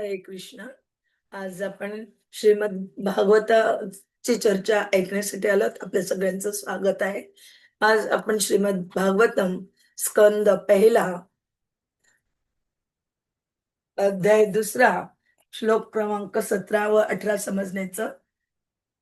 हरे कृष्ण. आज आपण श्रीमद भागवताची चर्चा ऐकण्यासाठी आलोत. आपल्या सगळ्यांचं स्वागत आहे. आज आपण श्रीमद भागवतम स्कंद पहिला अध्याय दुसरा श्लोक क्रमांक सतरा व अठरा समजण्याचा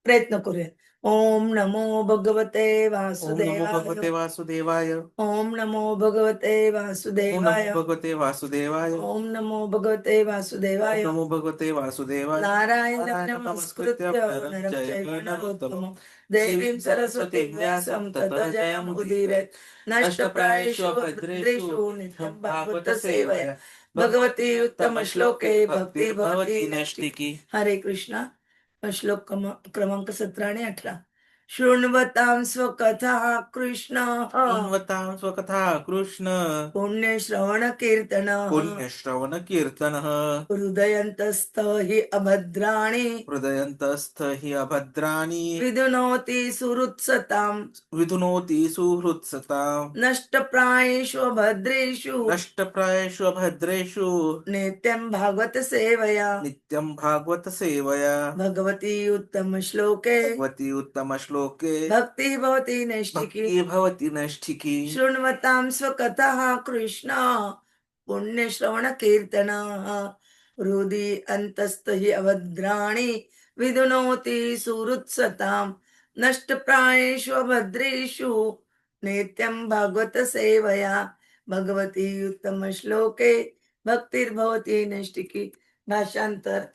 प्रयत्न करूया ओम नमो भगवते ओम नमो भगवते वासुदेवाय। वासुदेवाय ओम नमो भगवते वासुदेवाय। नमो भगवते वासुदेवाय। ओम नमो भगवते वासुदेवाय। नमो भगवते वासुदेवाय। नारायण नमस्कृत्य नरं चैव देवीं सरस्वतीं व्यासं ततो जयमुदीरयेत् नष्टप्रायेषु भद्रेषु नित्यं भागवत सेवया। भगवती उत्तम श्लोके भक्ती भवती नष्टिकी। हरे कृष्णा। श्लोक क्रमांक सतरा आणि अठरा. शृण्वतां स्वकथा कृष्ण। अन्वतां स्वकथा कृष्ण। पुण्यश्रवण कीर्तन पुण्यश्रवण कीर्तन हृदयन्तस्थ हि अभद्राणि। हृदयन्तस्थ हि अभद्राणि। विधुनोति सुहृत्सतां विधुनोति सुहृत्सताम्। नष्टप्रायेषु भद्रेषु नष्टप्रायेषु अभद्रेषु। नित्यं भागवत सेवया नित्यं भागवत सेवया भगवती उत्तम श्लोके भगवती उत्तम श्लोके भक्ति भवति नैष्टिकी भक्ति भवति नष्टिकी शृण्वतां स्वकथः कृष्ण पुण्यश्रवण कीर्तन हृदि अन्तस्थ हि अभद्राणि विधुनोति सुहृत्सतां नष्टप्रायेषु अभद्रेषु नित्यं भागवत सेवया भगवती उत्तम श्लोके भक्तिर्भवती नैष्टिकी भाषांतर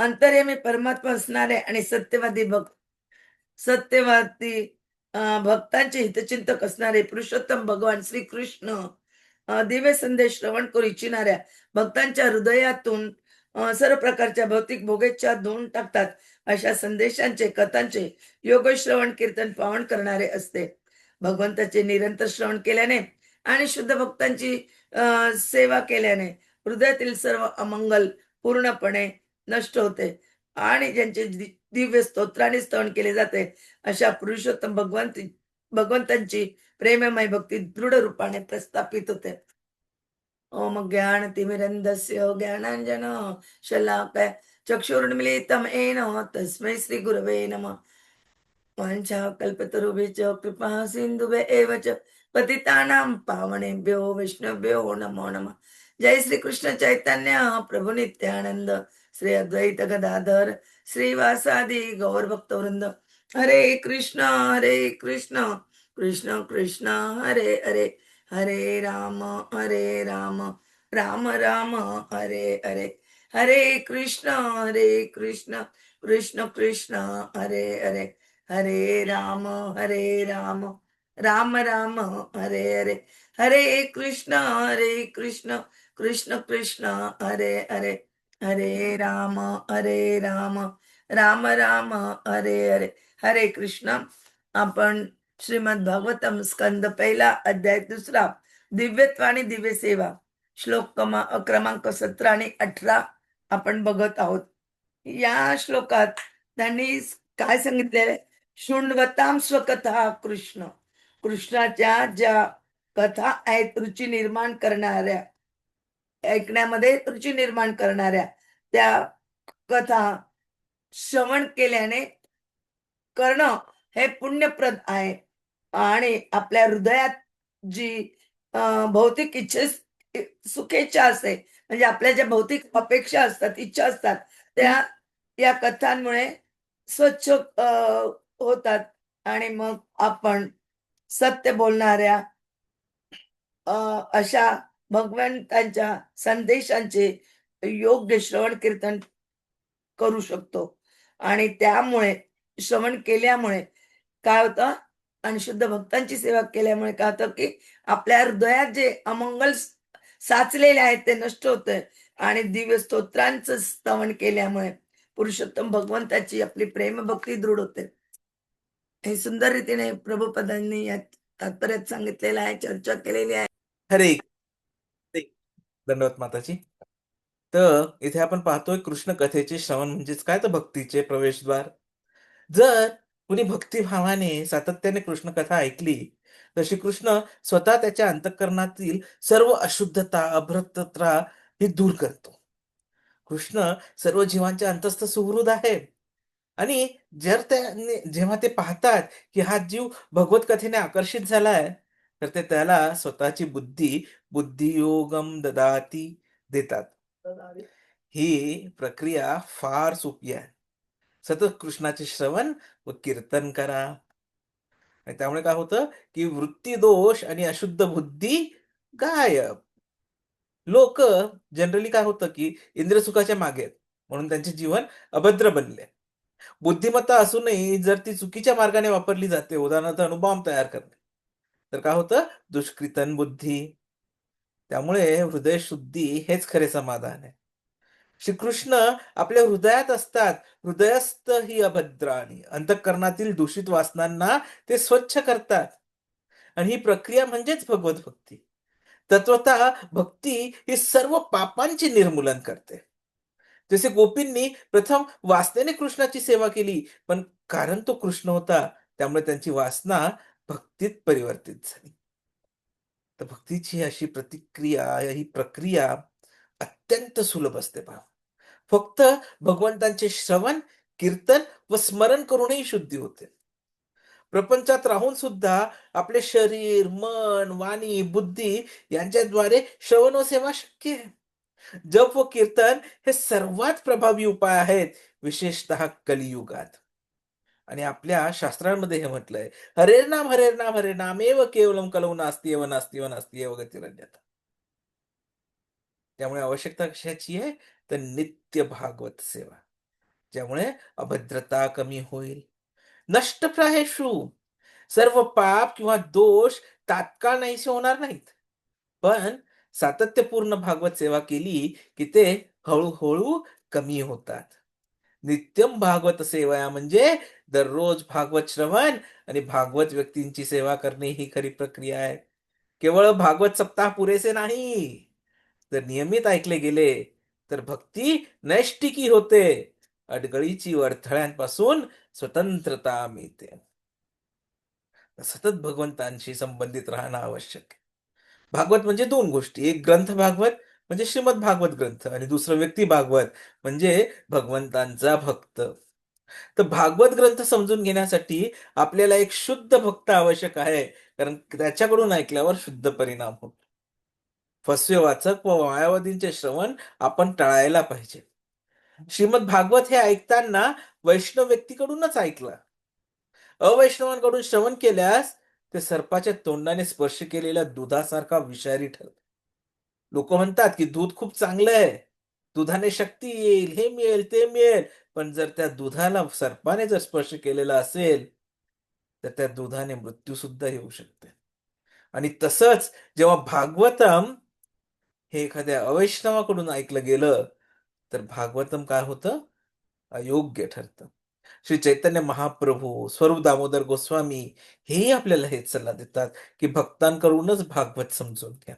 अंतर्यामी परमात्मा असणारे आणि सत्यवादी भक्त सत्यवादी भक्तांचे हितचिंतक असणारे पुरुषोत्तम भगवान श्री कृष्ण दिव्य संदेश श्रवण करू इच्छिणाऱ्या भक्तांच्या हृदयातून सर्व प्रकारच्या भौतिक भोगेच्छा धुवून टाकतात अशा संदेशांचे कथांचे योग श्रवण कीर्तन पावन करणारे असते. भगवंताचे निरंतर श्रवण केल्याने आणि शुद्ध भक्तांची अं, सेवा केल्याने हृदयातील सर्व अमंगल पूर्णपणे नष्ट होते. आणि ज्यांचे दिव्य स्तोत्राने स्तवन केले जाते अशा पुरुषोत्तम भगवंत भगवंतांची प्रेममय भक्ती दृढ रूपाने प्रस्थापित होते. ओम ज्ञान तिमिरंदस्य ज्ञानांजन शलाकय चक्षुर्मिलितम एन तस्मै श्री गुरवे नमः। वाञ्छा च कृपा सिंधुभे एव च पतितानां पावनेभ्यो वैष्णव्यो नमो नमः। जय श्री कृष्ण चैतन्य प्रभु नित्यानंद श्री अद्वैत गदाधर श्रीवासादी गौर भक्तवृंद हरे कृष्ण हरे कृष्ण कृष्ण कृष्ण हरे हरे हरे राम हरे राम राम राम हरे हरे हरे कृष्ण हरे कृष्ण कृष्ण कृष्ण हरे हरे हरे राम हरे राम राम राम हरे हरे हरे कृष्ण हरे कृष्ण कृष्ण कृष्ण हरे हरे। हरे राम हरे राम राम राम हरे हरे. हरे कृष्ण. आपण श्रीमद भागवतम स्कंद पहिला अध्याय दुसरा. दिव्यत्व आणि दिव्य सेवा. श्लोक क्रमांक सतरा आणि अठरा आपण बघत आहोत. या श्लोकात त्यांनी काय सांगितलेलं शृण्वताम स्वकथा कृष्ण. कृष्णाच्या ज्या कथा आहेत रुची निर्माण करणाऱ्या ऐकण्यामध्ये रुची निर्माण करणाऱ्या त्या कथा श्रवण केल्याने करणं हे पुण्यप्रद आहे. आणि आपल्या हृदयात जी भौतिक इच्छे सुखेच्छा असते म्हणजे आपल्या ज्या भौतिक अपेक्षा असतात इच्छा असतात त्या या कथांमुळे स्वच्छ अं, होतात. आणि मग आपण सत्य बोलणाऱ्या अं, अशा भगवंतांच्या संदेशांचे योग्य श्रवण कीर्तन करू शकतो. आणि त्यामुळे श्रवण केल्यामुळे काय होतं? आणि शुद्ध भक्तांची सेवा केल्यामुळे काय होतं की आपल्या हृदयात जे अमंगल साचलेले आहेत ते नष्ट होतंय. आणि दिव्य स्तोत्रांचं स्तवन केल्यामुळे पुरुषोत्तम भगवंताची आपली प्रेम भक्ती दृढ होते. हे सुंदर रीतीने प्रभुपदांनी या तात्पर्यात सांगितलेलं आहे चर्चा केलेली आहे. हरे हरे. दंडवत माताची तर इथे आपण पाहतोय कृष्ण कथेचे श्रवण म्हणजेच काय? तर भक्तीचे प्रवेशद्वार. जर कुणी भक्तिभावाने सातत्याने कृष्ण कथा ऐकली तर श्रीकृष्ण स्वतः त्याच्या अंतःकरणातील सर्व अशुद्धता अभ्रतता हे दूर करतो. कृष्ण सर्व जीवांच्या अंतस्थ सुहृद आहे आणि जर त्या जेव्हा ते पाहतात की हा जीव भगवत कथेने आकर्षित झालाय तर ते त्याला स्वतःची बुद्धी बुद्धियोगम ददाती देतात. ही प्रक्रिया फार सोपी आहे. सतत कृष्णाचे श्रवण व कीर्तन करा. आणि त्यामुळे काय होतं की वृत्ती दोष आणि अशुद्ध बुद्धी गायब. लोक जनरली काय होतं की इंद्रसुखाच्या मागे म्हणून त्यांचे जीवन अभद्र बनले. बुद्धिमत्ता असूनही जर ती चुकीच्या मार्गाने वापरली जाते उदाहरणार्थ अणुबॉम्ब तयार करणे. तर काय होतं? दुष्कृतन बुद्धी. त्यामुळे हृदय शुद्धी हेच खरे समाधान आहे. श्रीकृष्ण आपल्या हृदयात असतात. हृदयस्थ ही अभद्र आणि अंतःकरणातील दूषित वासनांना ते स्वच्छ करतात. आणि ही प्रक्रिया म्हणजेच भगवत भक्ती. तत्वतः भक्ती ही सर्व पापांचे निर्मूलन करते. जसे गोपींनी प्रथम वासनेने कृष्णाची सेवा केली पण कारण तो कृष्ण होता त्यामुळे त्यांची वासना भक्तीत परिवर्तित झाली. तर भक्तीची अशी प्रतिक्रिया ही प्रक्रिया अत्यंत सुलभ असते पहा. फक्त भगवंतांचे श्रवण कीर्तन व स्मरण करूनही शुद्धी होते. प्रपंचात राहून सुद्धा आपले शरीर मन वाणी बुद्धी यांच्याद्वारे श्रवण व सेवा शक्य आहे. जप व कीर्तन हे सर्वात प्रभावी उपाय आहेत विशेषतः कलियुगात. आणि आपल्या शास्त्रांमध्ये हे म्हटलंय हरे नाम हरे नाम हरे नाम एव केवलम कलव नास्ती एव नास्ती एव नास्ती एव गतिरन्यथा त्यामुळे आवश्यकता कशाची आहे? तर नित्य भागवत सेवा. ज्यामुळे अभद्रता कमी होईल. नष्ट नष्टप्रायेषु सर्व पाप किंवा दोष तात्काळ नाहीसे होणार नाहीत. पण सातत्यपूर्ण भागवत सेवा केली की ते हळूहळू कमी होतात. नित्यम भागवत सेवा म्हणजे दररोज भागवत श्रवण आणि भागवत व्यक्तींची सेवा करणे ही खरी प्रक्रिया आहे. केवळ भागवत सप्ताह पुरेसे नाही. जर नियमित ऐकले गेले तर भक्ती नैष्टिकी होते. अडगळीची अडथळ्यांपासून स्वतंत्रता मिळते. सतत भगवंतांशी संबंधित राहणं आवश्यक आहे. भागवत म्हणजे दोन गोष्टी. एक ग्रंथ भागवत म्हणजे श्रीमद भागवत ग्रंथ. आणि दुसरं व्यक्ती भागवत म्हणजे भगवंतांचा भक्त. तर भागवत ग्रंथ समजून घेण्यासाठी आपल्याला एक शुद्ध भक्त आवश्यक आहे. कारण त्याच्याकडून ऐकल्यावर शुद्ध परिणाम होतो. फसवे वाचक व मायावादींचे श्रवण आपण टाळायला पाहिजे. श्रीमद भागवत हे ऐकताना वैष्णव व्यक्तीकडूनच ऐकला. अवैष्णवांकडून श्रवण केल्यास ते सर्पाच्या तोंडाने स्पर्श केलेल्या दुधासारखा विषारी ठरत. लोक म्हणतात की दूध खूप चांगलं आहे. दुधाने शक्ती येईल हे मिळेल ते मिळेल. पण जर त्या दुधाला सर्पाने जर स्पर्श केलेला असेल तर त्या दुधाने मृत्यू सुद्धा येऊ शकते. आणि तसंच जेव्हा भागवतम हे एखाद्या अवैष्णवाकडून ऐकलं गेलं तर भागवतम काय होतं? अयोग्य ठरतं. श्री चैतन्य महाप्रभू स्वरूप दामोदर गोस्वामी हेही आपल्याला हेच सल्ला देतात की भक्तांकडूनच भागवत समजून घ्या.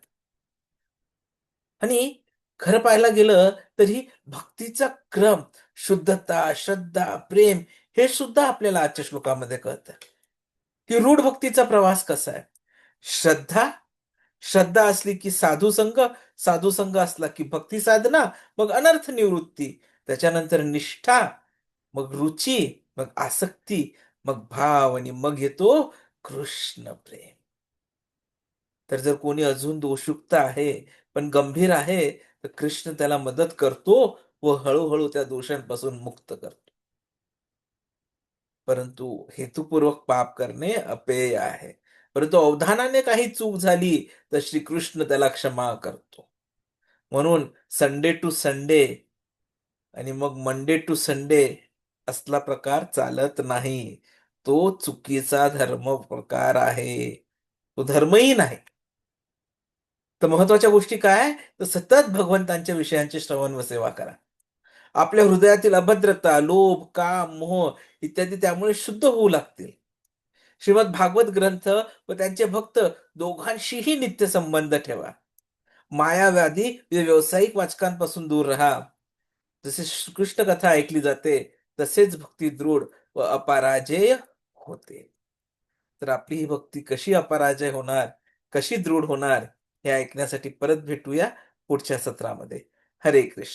आणि खरं पाहायला गेलं तरी भक्तीचा क्रम शुद्धता श्रद्धा प्रेम हे सुद्धा आपल्याला आजच्या श्लोकामध्ये कळतं. की रूढ भक्तीचा प्रवास कसा आहे? श्रद्धा श्रद्धा असली की साधू संघ साधू संघ असला की भक्ती साधना मग अनर्थ निवृत्ती त्याच्यानंतर निष्ठा मग रुची मग आसक्ती मग भाव आणि मग येतो कृष्ण प्रेम. तर जर कोणी अजून दोषयुक्त आहे पण गंभीर आहे तर कृष्ण त्याला मदत करतो व हळूहळू त्या दोषांपासून मुक्त करतो. परंतु हेतुपूर्वक पाप करणे अपेय आहे. परंतु अवधानाने काही चूक झाली तर श्रीकृष्ण त्याला क्षमा करतो. म्हणून संडे टू संडे आणि मग मंडे टू संडे असला प्रकार चालत नाही. तो चुकीचा धर्म प्रकार आहे. तो धर्मही नाही. तर महत्त्वाच्या गोष्टी काय तर सतत भगवंतांच्या विषयांचे श्रवण व सेवा करा. आपल्या हृदयातील अभद्रता लोभ काम मोह इत्यादी त्यामुळे शुद्ध होऊ लागतील. श्रीमद भागवत ग्रंथ व त्यांचे भक्त दोघांशीही नित्य संबंध ठेवा. मायाव्याधी व्यावसायिक वाचकांपासून दूर राहा. जसे कृष्ण कथा ऐकली जाते तसेच भक्ती दृढ व अपराजय होते. तर आपली ही भक्ती कशी अपराजय होणार? कशी दृढ होणार? हे ऐकण्यासाठी परत भेटूया पुढच्या सत्रामध्ये. हरे कृष्ण.